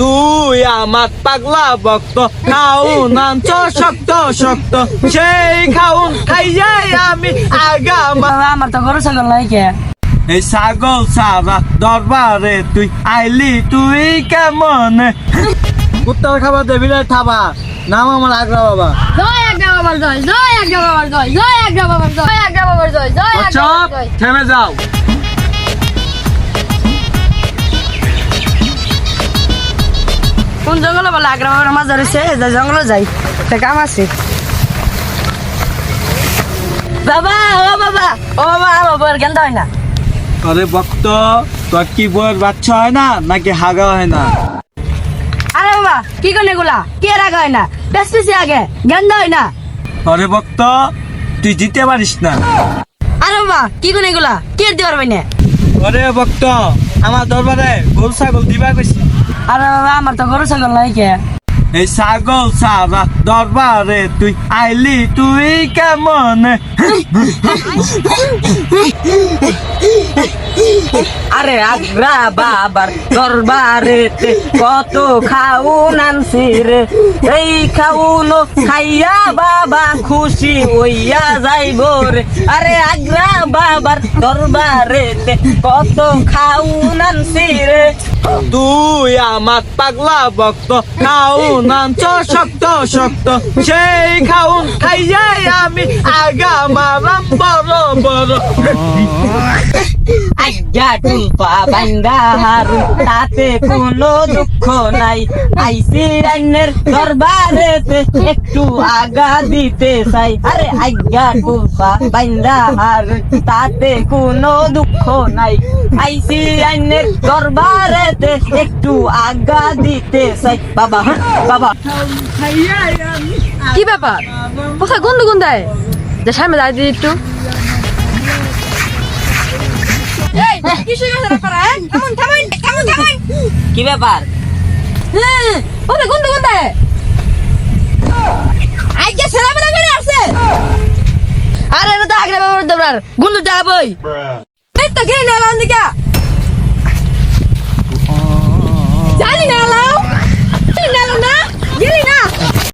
তুই আমার পাগলা ভক্ত খাউন আনছ শক্ত শক্ত। সেই খাউন খাইয়াই আমি আগাম বাবা আমার তো গরু ছাগল নাই কে? এই ছাগল সারা দরবারে তুই আইলি তুই কেমন? কুত্তার খাবার দেবি রে থাবা নাম আমার আগ্রা বাবা জয় আজ্ঞা বাবার জয় জয় আজ্ঞা বাবার জয় জয় আজ্ঞা বাবার জয় জয় আজ্ঞা বাবার জয় জয় আচ্ছা বাবার জয়। থেমে যাও। কোন জঙ্গলে বলে আগ্রা বাবার রয়েছে যাই জঙ্গলে যাই। একটা কাম আছে। বাবা ও বাবা ও বাবা গেন্দা হয় না। আরে ভক্ত তোর কি বইয়ের বাচ্চা হয় না নাকি হাগা হয় না? আরে বাবা কি এগুলা? কে রাখা হয় না? বেশ বেশি আগে গেন্দা হয় না। আরে ভক্ত তুই জিতে পারিস না। আরে বাবা কি করে এগুলা? কে দিতে পারবে না আরে ভক্ত আমার দরবারে গরু ছাগল দিবা কইছি। আরে বাবা আমার তো গরু ছাগল নাই কে? এই ছাগল সারা দরবারে তুই আইলি তুই কেমন? আরে আগ্রা বাবার দরবারেতে কত খাউন আনছি রে। এই খাউন খাইয়া বাবা খুশি হইয়া যাইব রে। আরে আগ্রা বাবার দরবারেতে কত খাউন আনছি রে। তুই আমার পাগলা ভক্ত খাউন আনছ শক্ত শক্ত। সেই খাউন খাইয়াই আমি আগা মারাম বড় বড়। হারু তাতে কোনো দুঃখ নাই। আইসি রান্নের দরবারেতে একটু আগা দিতে চাই। আরে আজ্ঞা হারু তাতে কোনো দুঃখ নাই। আইসি রান্নের দরবারেতে একটু আগা দিতে চাই। বাবা হ্যাঁ, বাবা। কি ব্যাপার? কোথায় গন্ধ গন্ধায় যে সামনে দাঁড়িয়ে দিই একটু। কি ব্যাপার হ্যাঁ? কেমন কেমন কেমন কেমন কি ব্যাপার? হ্যাঁ কোথায় গন্ধ গন্ধায় আজকে ছেলেমেলা করে আসছে। আরে এটা তো আগ্রা বাবার দরবার গুন্দু যাবই এই তো গেলে এলাম দিকা